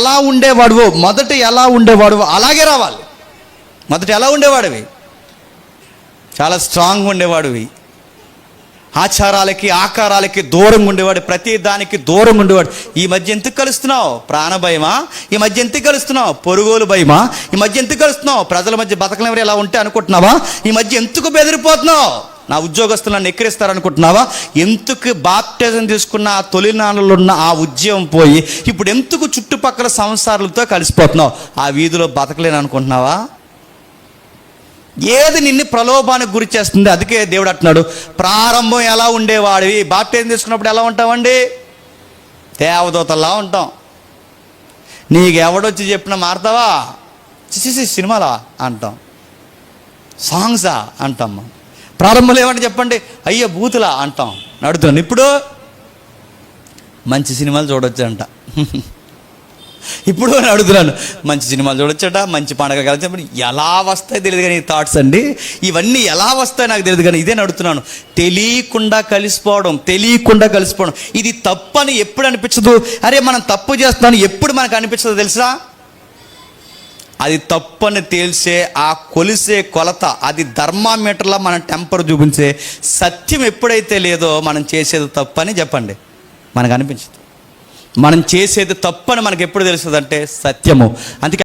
ఎలా ఉండేవాడువో మొదట ఎలా ఉండేవాడువో అలాగే రావాలి. మొదట ఎలా ఉండేవాడివి? చాలా స్ట్రాంగ్ ఉండేవాడివి. ఆచారాలకి ఆకారాలకి దూరంగా ఉండేవాడు ప్రతి దానికి దూరంగా ఉండేవాడు. ఈ మధ్య ఎందుకు కలుస్తున్నావు? ప్రాణ భయమా? ఈ మధ్య ఎందుకు కలుస్తున్నావు? పొరుగులు భయమా? ఈ మధ్య ఎందుకు కలుస్తున్నావు? ప్రజల మధ్య బతకలేవరు ఎలా ఉంటే అనుకుంటున్నావా? ఈ మధ్య ఎందుకు బెదిరిపోతున్నావు? నా ఉద్యోగస్తులు నన్ను ఎక్కిరిస్తారు అనుకుంటున్నావా ఎందుకు బాప్టిజం తీసుకున్న ఆ తొలినాళ్ళలో ఉన్న ఆ ఉద్యమం పోయి ఇప్పుడు ఎందుకు చుట్టుపక్కల సంసారాలతో కలిసిపోతున్నావు? ఆ వీధిలో బతకలేను అనుకుంటున్నావా ఏది నిన్ను ప్రలోభానికి గురి చేస్తుంది అందుకే దేవుడు అంటున్నాడు ప్రారంభం ఎలా ఉండేవాడివి బాప్టిజం తీసుకున్నప్పుడు ఎలా ఉంటామండి దేవదూతల్లా ఉంటాం. నీకు ఎవడొచ్చి చెప్పినా మారుతావా? సినిమాలా? అంటాం. సాంగ్సా? అంటాం. మనం. ప్రారంభంలో ఏమంటే చెప్పండి. అయ్యో బూతులా అంటాం. నడుతున్నాను ఇప్పుడు మంచి సినిమాలు చూడొచ్చంట. ఇప్పుడు అడుగుతున్నాను మంచి సినిమాలు చూడొచ్చట మంచి పండగ కలిసినప్పుడు ఎలా వస్తాయి తెలియదు కానీ థాట్స్ అండి. ఇవన్నీ ఎలా వస్తాయి నాకు తెలియదు కానీ ఇదే అడుగుతున్నాను తెలియకుండా కలిసిపోవడం తెలియకుండా కలిసిపోవడం. ఇది తప్పని ఎప్పుడు అనిపించదు? అరే మనం తప్పు చేస్తున్నాను ఎప్పుడు మనకు అనిపించదు తెలుసా? అది తప్పని తేల్చే ఆ కొలిసే కొలత అది ధర్మామీటర్లో మన టెంపర్ చూపించే సత్యం ఎప్పుడైతే లేదో మనం చేసేది తప్పని చెప్పండి. మనకు అనిపించదు. మనం చేసేది తప్పని మనకు ఎప్పుడు తెలుస్తుంది అంటే సత్యము. అందుకే